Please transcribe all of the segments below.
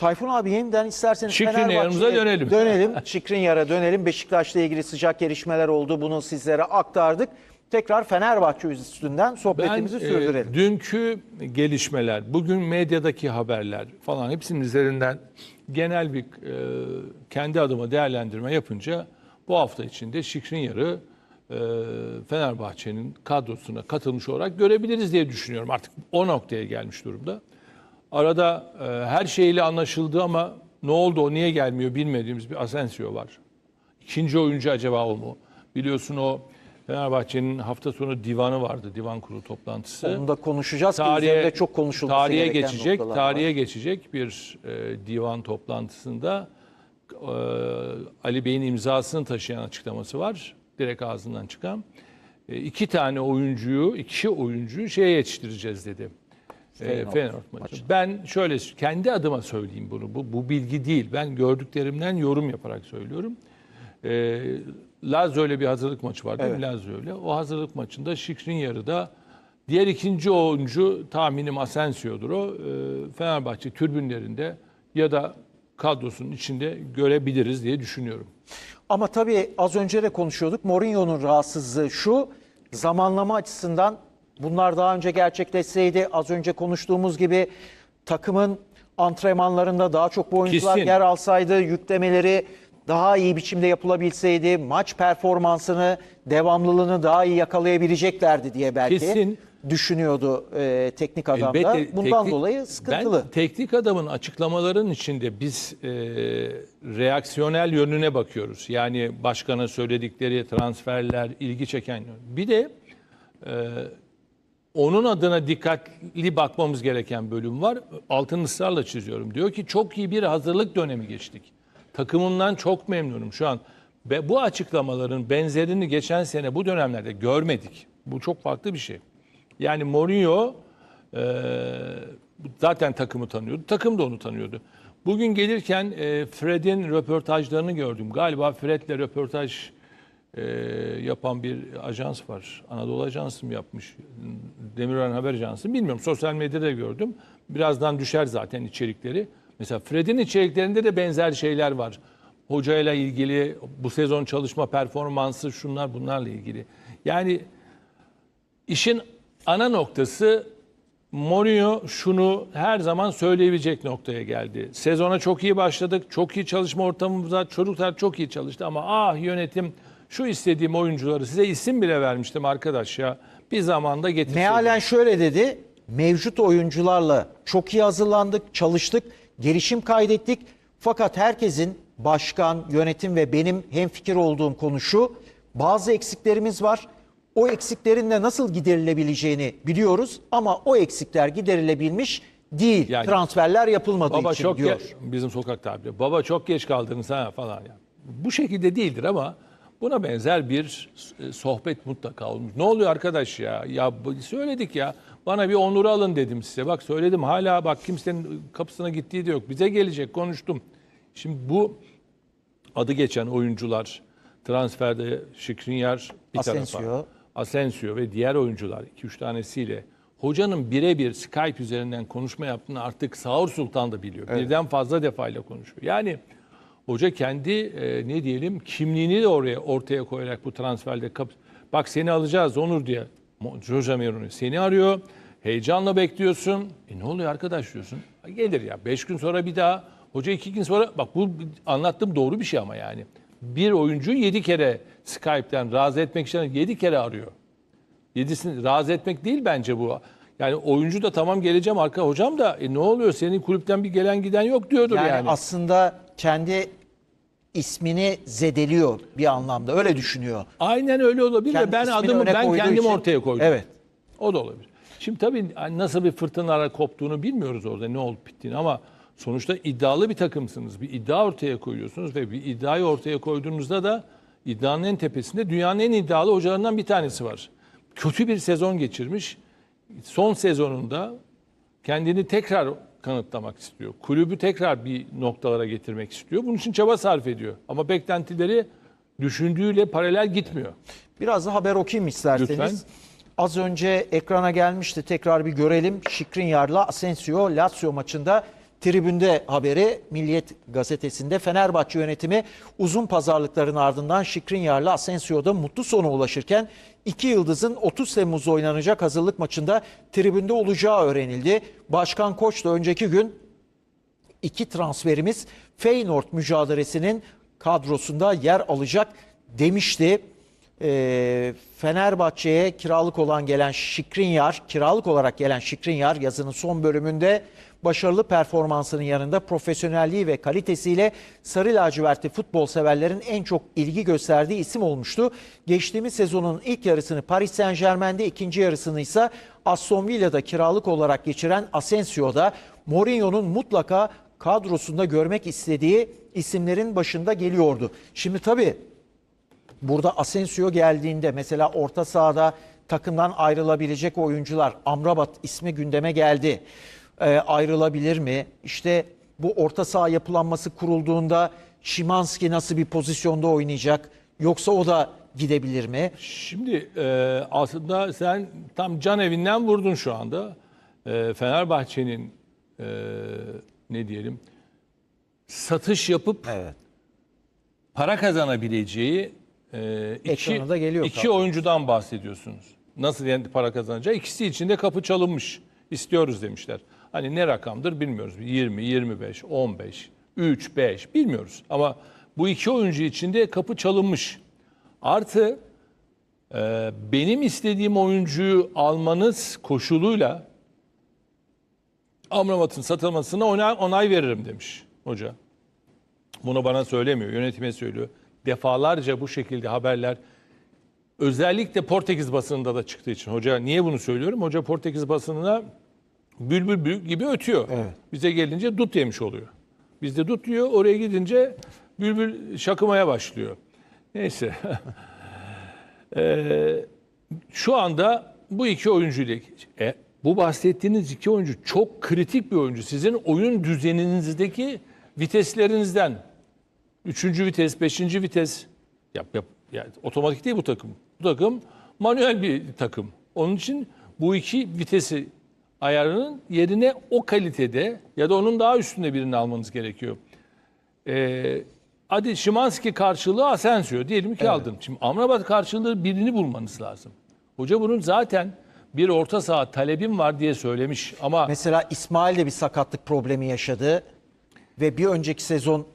Tayfun abi yeniden isterseniz Şikrinyar'ımıza Fenerbahçe'ye dönelim. Dönelim. Şikrinyar'a dönelim. Beşiktaş'la ilgili sıcak gelişmeler oldu. Bunu sizlere aktardık. Tekrar Fenerbahçe üstünden Ben sohbetimizi e, sürdürelim. dünkü gelişmeler, bugün medyadaki haberler falan hepsinin üzerinden genel bir e, kendi adıma değerlendirme yapınca bu hafta içinde Şikrinyar'ı e, Fenerbahçe'nin kadrosuna katılmış olarak görebiliriz diye düşünüyorum. Artık o noktaya gelmiş durumda. Arada e, her şeyle anlaşıldı ama ne oldu o niye gelmiyor bilmediğimiz bir Asensio var. İkinci oyuncu acaba o mu? Biliyorsun o Fenerbahçe'nin hafta sonu divanı vardı, divan kurulu toplantısı. Onu da konuşacağız ki üzerinde çok konuşulması tarihe geçecek, tarihe var. geçecek bir e, divan toplantısında e, Ali Bey'in imzasını taşıyan açıklaması var. Direkt ağzından çıkan. E, iki tane oyuncuyu, iki oyuncuyu şeye yetiştireceğiz dedi. Feyenoord Feyenoord maçı. Ben şöyle kendi adıma söyleyeyim bunu. Bu, bu bilgi değil. Ben gördüklerimden yorum yaparak söylüyorum. E, Lazio ile bir hazırlık maçı var değil mi? Lazio ile. O hazırlık maçında Şikrin da diğer ikinci oyuncu tahminim Asensio'dur o. E, Fenerbahçe türbünlerinde ya da kadrosunun içinde görebiliriz diye düşünüyorum. Ama tabii az önce de konuşuyorduk. Mourinho'nun rahatsızlığı şu. Zamanlama açısından bunlar daha önce gerçekleşseydi az önce konuştuğumuz gibi takımın antrenmanlarında daha çok bu oyuncular Kesin. yer alsaydı, yüklemeleri daha iyi biçimde yapılabilseydi, maç performansını, devamlılığını daha iyi yakalayabileceklerdi diye belki Kesin. düşünüyordu e, teknik adam da. Elbette Bundan teknik- dolayı sıkıntılı. Ben teknik adamın açıklamaların içinde biz e, reaksiyonel yönüne bakıyoruz. Yani başkana söyledikleri transferler, ilgi çeken. Bir de e, onun adına dikkatli bakmamız gereken bölüm var. Altını ısrarla çiziyorum. Diyor ki çok iyi bir hazırlık dönemi geçtik. Takımımdan çok memnunum şu an. Ve bu açıklamaların benzerini geçen sene bu dönemlerde görmedik. Bu çok farklı bir şey. Yani Mourinho e, zaten takımı tanıyordu. Takım da onu tanıyordu. Bugün gelirken e, Fred'in röportajlarını gördüm. Galiba Fred'le röportaj e, yapan bir ajans var. Anadolu Ajansı mı yapmış? Demirören Haber Ajansı. Bilmiyorum. Sosyal medyada gördüm. Birazdan düşer zaten içerikleri. Mesela Fred'in içeriklerinde de benzer şeyler var. Hocayla ilgili, bu sezon çalışma performansı, şunlar bunlarla ilgili. Yani işin ana noktası Mourinho şunu her zaman söyleyebilecek noktaya geldi. Sezona çok iyi başladık. Çok iyi çalışma ortamımız var. Çocuklar çok iyi çalıştı ama ah yönetim şu istediğim oyuncuları size isim bile vermiştim arkadaş ya. Bir zamanda getirseydim. Mealen şöyle dedi. Mevcut oyuncularla çok iyi hazırlandık, çalıştık, gelişim kaydettik. Fakat herkesin başkan, yönetim ve benim hemfikir olduğum konu şu. Bazı eksiklerimiz var. O eksiklerin de nasıl giderilebileceğini biliyoruz ama o eksikler giderilebilmiş değil. Yani- Transferler yapılmadığı Baba için çok diyor. ge- bizim sokak tabiri. Baba çok geç kaldınız ha falan yani. Bu şekilde değildir ama buna benzer bir e, sohbet mutlaka olmuş. Ne oluyor arkadaş ya? Ya söyledik ya. Bana bir onuru alın dedim size. Bak söyledim hala bak kimsenin kapısına gittiği de yok. Bize gelecek konuştum. Şimdi bu adı geçen oyuncular transferde Şikrinyar bir Asensio. tarafa. Asensio ve diğer oyuncular 2-3 tanesiyle hocanın birebir Skype üzerinden konuşma yaptığını artık Sağır Sultan da biliyor. Birden fazla defayla konuşuyor. Yani hoca kendi e, ne diyelim kimliğini de oraya ortaya koyarak bu transferde bak seni alacağız Onur diye. Jose Mourinho seni arıyor. Heyecanla bekliyorsun. E ne oluyor arkadaş diyorsun. Gelir ya 5 gün sonra bir daha hoca 2 gün sonra bak bu anlattığım doğru bir şey ama yani. Bir oyuncu 7 kere Skype'ten razı etmek için 7 kere arıyor. Yedisini razı etmek değil bence bu. Yani oyuncu da tamam geleceğim arka hocam da e ne oluyor senin kulüpten bir gelen giden yok diyordur Yani, yani. aslında kendi ismini zedeliyor bir anlamda. Öyle düşünüyor. Aynen öyle olabilir. Kendi ben adımı ben kendim için- ortaya koydum. Evet. O da olabilir. Şimdi tabii nasıl bir fırtınalar koptuğunu bilmiyoruz orada ne olup bittiğini ama sonuçta iddialı bir takımsınız. Bir iddia ortaya koyuyorsunuz ve bir iddiayı ortaya koyduğunuzda da iddianın en tepesinde dünyanın en iddialı hocalarından bir tanesi var. Kötü bir sezon geçirmiş. Son sezonunda kendini tekrar kanıtlamak istiyor. Kulübü tekrar bir noktalara getirmek istiyor. Bunun için çaba sarf ediyor. Ama beklentileri düşündüğüyle paralel gitmiyor. Biraz da haber okuyayım isterseniz. Lütfen. Az önce ekrana gelmişti. Tekrar bir görelim. Şikrinyar'la Asensio Lazio maçında Tribünde haberi Milliyet gazetesinde Fenerbahçe yönetimi uzun pazarlıkların ardından Şikrinyar'la Asensio'da mutlu sona ulaşırken iki yıldızın 30 Temmuz'da oynanacak hazırlık maçında tribünde olacağı öğrenildi. Başkan Koç da önceki gün iki transferimiz Feyenoord mücadelesinin kadrosunda yer alacak demişti. Ee, Fenerbahçe'ye kiralık olan gelen Şikrinyar, kiralık olarak gelen Şikrinyar yazının son bölümünde başarılı performansının yanında profesyonelliği ve kalitesiyle sarı lacivertli futbol severlerin en çok ilgi gösterdiği isim olmuştu. Geçtiğimiz sezonun ilk yarısını Paris Saint Germain'de, ikinci yarısını ise Aston Villa'da kiralık olarak geçiren Asensio'da Mourinho'nun mutlaka kadrosunda görmek istediği isimlerin başında geliyordu. Şimdi tabii burada Asensio geldiğinde mesela orta sahada takımdan ayrılabilecek oyuncular Amrabat ismi gündeme geldi. Ee, ayrılabilir mi? İşte bu orta saha yapılanması kurulduğunda Şimanski nasıl bir pozisyonda oynayacak? Yoksa o da gidebilir mi? Şimdi e, aslında sen tam can evinden vurdun şu anda. E, Fenerbahçe'nin e, ne diyelim satış yapıp Evet. para kazanabileceği e, iki, Ekrana da geliyor iki tabii. oyuncudan bahsediyorsunuz. Nasıl yani para kazanacağı? İkisi için de kapı çalınmış. İstiyoruz demişler. Hani ne rakamdır bilmiyoruz. 20, 25, 15, 3, 5 bilmiyoruz. Ama bu iki oyuncu için de kapı çalınmış. Artı e, benim istediğim oyuncuyu almanız koşuluyla Amrabat'ın satılmasına onay, onay veririm demiş hoca. Bunu bana söylemiyor, yönetime söylüyor. Defalarca bu şekilde haberler özellikle Portekiz basınında da çıktığı için. Hoca niye bunu söylüyorum? Hoca Portekiz basınına bülbül bül gibi ötüyor. Bize gelince dut yemiş oluyor. Bizde dut yiyor, oraya gidince bülbül şakımaya başlıyor. Neyse. Ee, şu anda bu iki oyuncu ile e, bu bahsettiğiniz iki oyuncu çok kritik bir oyuncu. Sizin oyun düzeninizdeki viteslerinizden. Üçüncü vites, beşinci vites. Yap, yap, yani otomatik değil bu takım. Bu takım manuel bir takım. Onun için bu iki vitesi ayarının yerine o kalitede ya da onun daha üstünde birini almanız gerekiyor. Ee, hadi Şimanski karşılığı Asensio diyelim ki aldın. Şimdi Amrabat karşılığı birini bulmanız lazım. Hoca bunun zaten bir orta saha talebim var diye söylemiş ama Mesela İsmail de bir sakatlık problemi yaşadı ve bir önceki sezon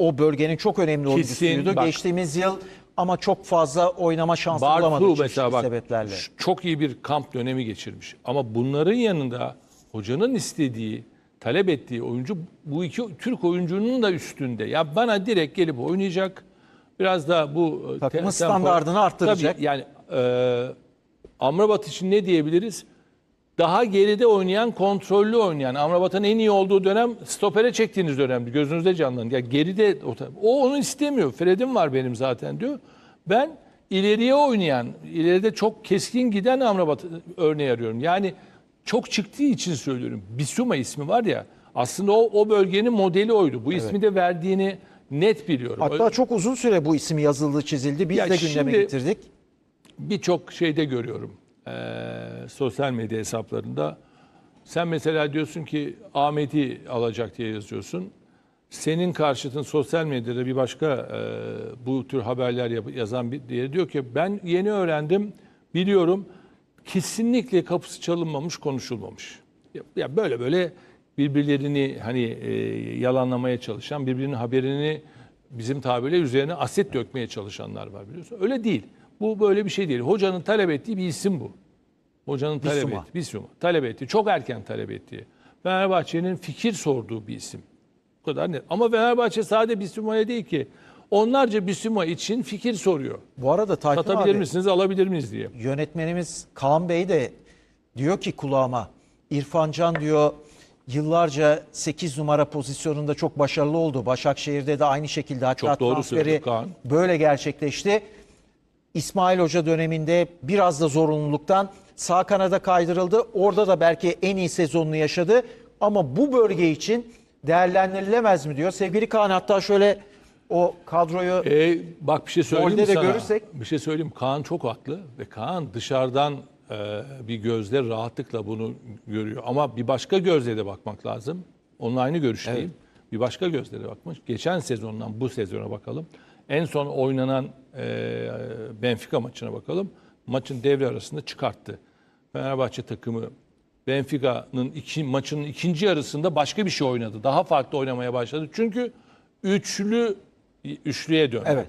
o bölgenin çok önemli oyuncusuydu. bak. Geçtiğimiz yıl ama çok fazla oynama şansı bulamadı Bartu çeşitli mesela bak sebeplerle. çok iyi bir kamp dönemi geçirmiş. Ama bunların yanında hocanın istediği, talep ettiği oyuncu bu iki Türk oyuncunun da üstünde. Ya bana direkt gelip oynayacak. Biraz da bu e, Takımın standardını arttıracak. Tabii yani e, Amrabat için ne diyebiliriz? Daha geride oynayan, kontrollü oynayan, Amrabat'ın en iyi olduğu dönem stopere çektiğiniz dönemdi. Gözünüzde canlandı. Ya geride o, o onu istemiyor. Fred'im var benim zaten diyor. Ben ileriye oynayan, ileride çok keskin giden Amrabat örneği arıyorum. Yani çok çıktığı için söylüyorum. Bisuma ismi var ya. Aslında o, o bölgenin modeli oydu. Bu ismi de verdiğini net biliyorum. Hatta çok uzun süre bu isim yazıldı, çizildi. Biz Ya de gündeme getirdik. birçok şeyde görüyorum. Eee, sosyal medya hesaplarında. Sen mesela diyorsun ki Ahmet'i alacak diye yazıyorsun. Senin karşıtın sosyal medyada bir başka eee, bu tür haberler yap- yazan bir diye diyor ki ben yeni öğrendim, biliyorum. Kesinlikle kapısı çalınmamış, konuşulmamış. Ya, ya böyle böyle birbirlerini hani eee, yalanlamaya çalışan, birbirinin haberini bizim tabirle üzerine aset dökmeye çalışanlar var biliyorsun. Öyle değil. Bu böyle bir şey değil. Hocanın talep ettiği bir isim bu. Hocanın talep Bissouma. ettiği, Bissouma. talep ettiği, çok erken talep ettiği. Fenerbahçe'nin fikir sorduğu bir isim. Bu kadar net. Ama Fenerbahçe sadece Bissouma'ya değil ki. Onlarca Bissouma için fikir soruyor. Bu arada Tayfun Satabilir abi, misiniz, alabilir miyiz diye. yönetmenimiz Kaan Bey de diyor ki kulağıma İrfan Can diyor yıllarca 8 numara pozisyonunda çok başarılı oldu. Başakşehir'de de aynı şekilde hatta Çok doğru transferi söylüyor Kaan. böyle gerçekleşti. İsmail Hoca döneminde biraz da zorunluluktan sağ kanada kaydırıldı. Orada da belki en iyi sezonunu yaşadı. Ama bu bölge için değerlendirilemez mi diyor. Sevgili Kaan hatta şöyle o kadroyu E, bak bir şey söyleyeyim mi de sana? görürsek- Bir şey söyleyeyim. Kaan çok haklı ve Kaan dışarıdan e, bir gözle rahatlıkla bunu görüyor. Ama bir başka gözle de bakmak lazım. Online'ı görüşteyim. Bir başka gözlere bakmış. Geçen sezondan bu sezona bakalım. En son oynanan e, Benfica maçına bakalım. Maçın devre arasında çıkarttı. Fenerbahçe takımı Benfica'nın iki, maçının ikinci yarısında başka bir şey oynadı. Daha farklı oynamaya başladı. Çünkü üçlü üçlüye döndü. Evet.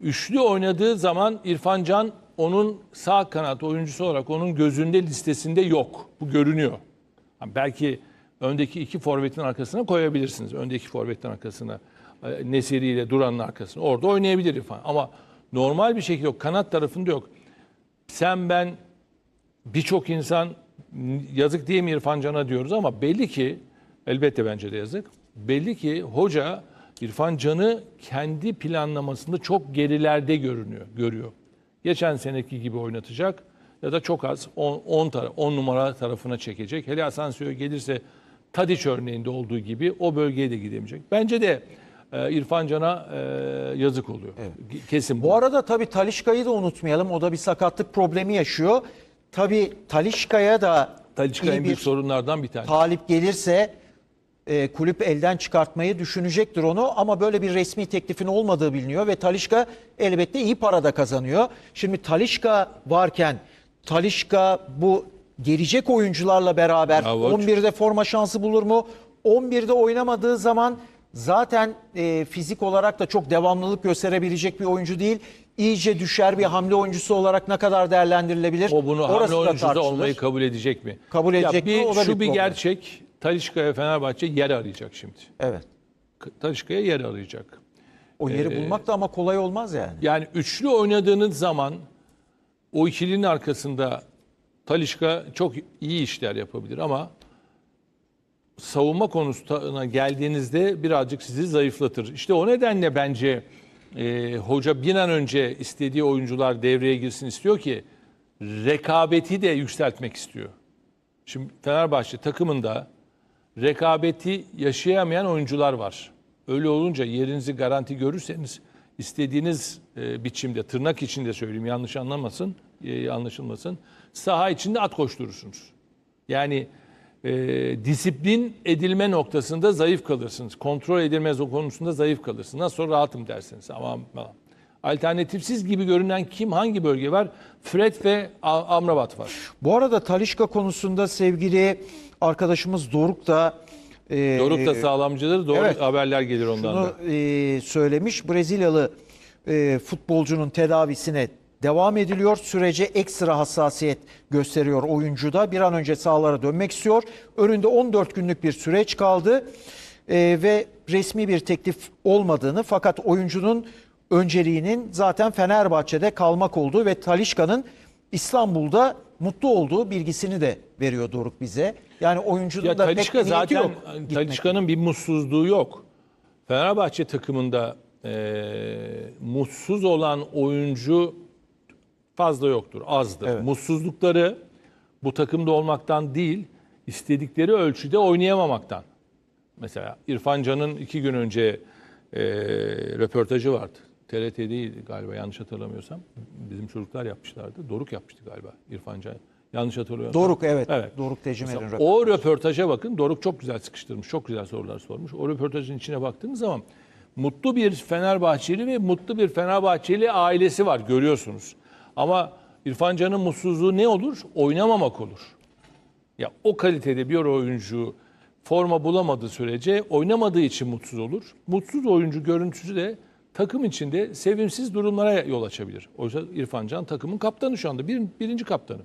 Üçlü oynadığı zaman İrfan Can onun sağ kanat oyuncusu olarak onun gözünde listesinde yok. Bu görünüyor. Belki öndeki iki forvetin arkasına koyabilirsiniz. Öndeki forvetin arkasına. E, Nesiri ile Duran'ın arkasına. Orada oynayabilir İrfan. Ama normal bir şekilde yok. Kanat tarafında yok. Sen ben birçok insan yazık diye mi İrfan Can'a diyoruz ama belli ki elbette bence de yazık. Belli ki hoca İrfan Can'ı kendi planlamasında çok gerilerde görünüyor, görüyor. Geçen seneki gibi oynatacak ya da çok az 10 10 tara- 10 numara tarafına çekecek. Hele Asensio gelirse Tadiç örneğinde olduğu gibi o bölgeye de gidemeyecek. Bence de e, İrfan Can'a e, yazık oluyor. Kesin Bu arada tabii Talişka'yı da unutmayalım. O da bir sakatlık problemi yaşıyor. Tabii Talişka'ya da Talisca iyi en büyük bir sorunlardan bir tanesi. talip gelirse e, kulüp elden çıkartmayı düşünecektir onu ama böyle bir resmi teklifin olmadığı biliniyor ve Talişka elbette iyi para da kazanıyor. Şimdi Talişka varken Talişka bu gelecek oyuncularla beraber Bravo. 11'de forma şansı bulur mu? 11'de oynamadığı zaman zaten e, fizik olarak da çok devamlılık gösterebilecek bir oyuncu değil. İyice düşer bir hamle oyuncusu olarak ne kadar değerlendirilebilir? O bunu hamle da oyuncusu da tartışılır. olmayı kabul edecek mi? Kabul edecek bir, mi? O da şu bir bir problem. gerçek. Talişka'ya Fenerbahçe yer arayacak şimdi. Evet. Talişka'ya yer arayacak. O yeri Ee, bulmak da ama kolay olmaz yani. Yani üçlü oynadığınız zaman o ikilinin arkasında Talişka çok iyi işler yapabilir ama savunma konusuna geldiğinizde birazcık sizi zayıflatır. İşte o nedenle bence e, hoca bir an önce istediği oyuncular devreye girsin istiyor ki rekabeti de yükseltmek istiyor. Şimdi Fenerbahçe takımında rekabeti yaşayamayan oyuncular var. Öyle olunca yerinizi garanti görürseniz istediğiniz e, biçimde tırnak içinde söyleyeyim yanlış anlamasın, e, anlaşılmasın. Saha içinde at koşturursunuz. Yani e, disiplin edilme noktasında zayıf kalırsınız. Kontrol edilmez o konusunda zayıf kalırsınız. Nasıl sonra rahatım dersiniz. Ama ama alternatifsiz gibi görünen kim hangi bölge var? Fred ve Amrabat var. Bu arada Talişka konusunda sevgili arkadaşımız Doruk da e, Doruk da sağlamcıdır. Doğru evet. haberler gelir ondan da. şunu e, söylemiş. Brezilyalı e, futbolcunun tedavisine devam ediliyor. Sürece ekstra hassasiyet gösteriyor oyuncuda. Bir an önce sahalara dönmek istiyor. Önünde 14 günlük bir süreç kaldı. E, ve resmi bir teklif olmadığını fakat oyuncunun önceliğinin zaten Fenerbahçe'de kalmak olduğu ve Talişka'nın İstanbul'da mutlu olduğu bilgisini de veriyor Doruk bize. Yani oyuncunun Ya da Talişka zaten yok. Talişka'nın bir mutsuzluğu yok. Fenerbahçe takımında eee, mutsuz olan oyuncu fazla yoktur, azdır. Mutsuzlukları bu takımda olmaktan değil, istedikleri ölçüde oynayamamaktan. Mesela İrfan Can'ın iki gün önce eee röportajı vardı. TRT'deydi galiba yanlış hatırlamıyorsam. Bizim çocuklar yapmışlardı. Doruk yapmıştı galiba İrfan Can. Yanlış hatırlamıyorsam. Doruk evet. Evet. Doruk Tecimer'in röportajı. o röportaja bakın. Doruk çok güzel sıkıştırmış. Çok güzel sorular sormuş. O röportajın içine baktığınız zaman mutlu bir Fenerbahçeli ve mutlu bir Fenerbahçeli ailesi var görüyorsunuz. Ama İrfan Can'ın mutsuzluğu ne olur? Oynamamak olur. Ya o kalitede bir oyuncu forma bulamadığı sürece oynamadığı için mutsuz olur. Mutsuz oyuncu görüntüsü de takım içinde sevimsiz durumlara yol açabilir. Oysa İrfan Can takımın kaptanı şu anda. Bir, birinci kaptanı.